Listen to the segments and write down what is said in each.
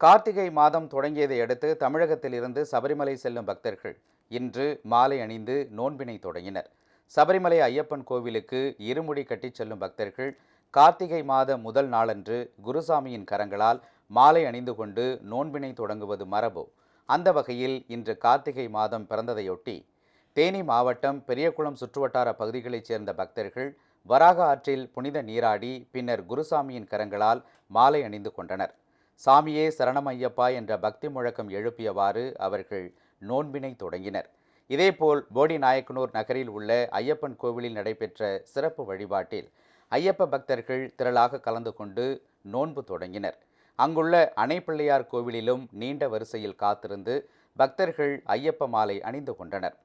கார்த்திகை மாதம் தொடங்கியதை அடுத்து தமிழகத்திலிருந்து சபரிமலை செல்லும் பக்தர்கள் இன்று மாலை அணிந்து நோன்பினை தொடங்கினர். சபரிமலை ஐயப்பன் கோவிலுக்கு இருமுடி கட்டிச் செல்லும் பக்தர்கள் கார்த்திகை மாத முதல் நாளன்று குருசாமியின் கரங்களால் மாலை அணிந்து கொண்டு நோன்பினை தொடங்குவது மரபு. அந்த வகையில் இன்று கார்த்திகை மாதம் பிறந்ததையொட்டி தேனி மாவட்டம் பெரியகுளம் சுற்றுவட்டார பகுதிகளைச் சேர்ந்த பக்தர்கள் வராக ஆற்றில் புனித நீராடி பின்னர் குருசாமியின் கரங்களால் மாலை அணிந்து கொண்டனர். சாமியே சரணம் ஐயப்பா என்ற பக்தி முழக்கம் எழுப்பியவாறு அவர்கள் நோன்பினை தொடங்கினர். இதேபோல் போடி நாயக்கனூர் நகரில் உள்ள ஐயப்பன் கோவிலில் நடைபெற்ற சிறப்பு வழிபாட்டில் ஐயப்ப பக்தர்கள் திரளாக கலந்து கொண்டு நோன்பு தொடங்கினர். அங்குள்ள அணைப்பிள்ளையார் கோவிலிலும் நீண்ட வரிசையில் காத்திருந்து பக்தர்கள் ஐயப்ப மாலை அணிந்து கொண்டனர்.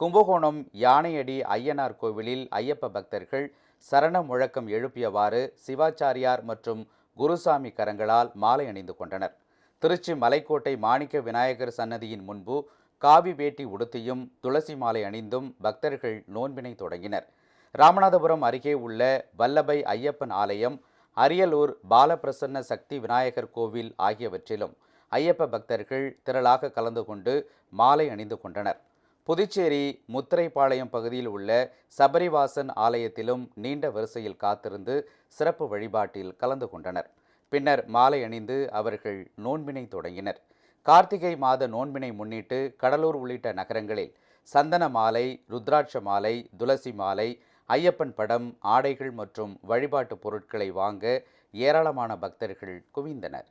கும்பகோணம் யானையடி ஐயனார் கோவிலில் ஐயப்ப பக்தர்கள் சரண முழக்கம் எழுப்பியவாறு சிவாச்சாரியார் மற்றும் குருசாமி கரங்களால் மாலை அணிந்து கொண்டனர். திருச்சி மலைக்கோட்டை மாணிக்க விநாயகர் சன்னதியின் முன்பு காவி வேட்டி உடுத்தியும் துளசி மாலை அணிந்தும் பக்தர்கள் நோன்பினை தொடங்கினர். ராமநாதபுரம் அருகே உள்ள வல்லபை ஐயப்பன் ஆலயம் அரியலூர் பாலபிரசன்ன சக்தி விநாயகர் கோவில் ஆகியவற்றிலும் ஐயப்ப பக்தர்கள் திரளாக கலந்து கொண்டு மாலை அணிந்து கொண்டனர். புதுச்சேரி முத்திரைப்பாளையம் பகுதியில் உள்ள சபரிவாசன் ஆலயத்திலும் நீண்ட வரிசையில் காத்திருந்து சிறப்பு வழிபாட்டில் கலந்து கொண்டனர். பின்னர் மாலை அணிந்து அவர்கள் நோன்பினை தொடங்கினர். கார்த்திகை மாத நோன்பினை முன்னிட்டு கடலூர் உள்ளிட்ட நகரங்களில் சந்தன மாலை ருத்ராட்ச மாலை துளசி மாலை ஐயப்பன் படம் ஆடைகள் மற்றும் வழிபாட்டு பொருட்களை வாங்க ஏராளமான பக்தர்கள் குவிந்தனர்.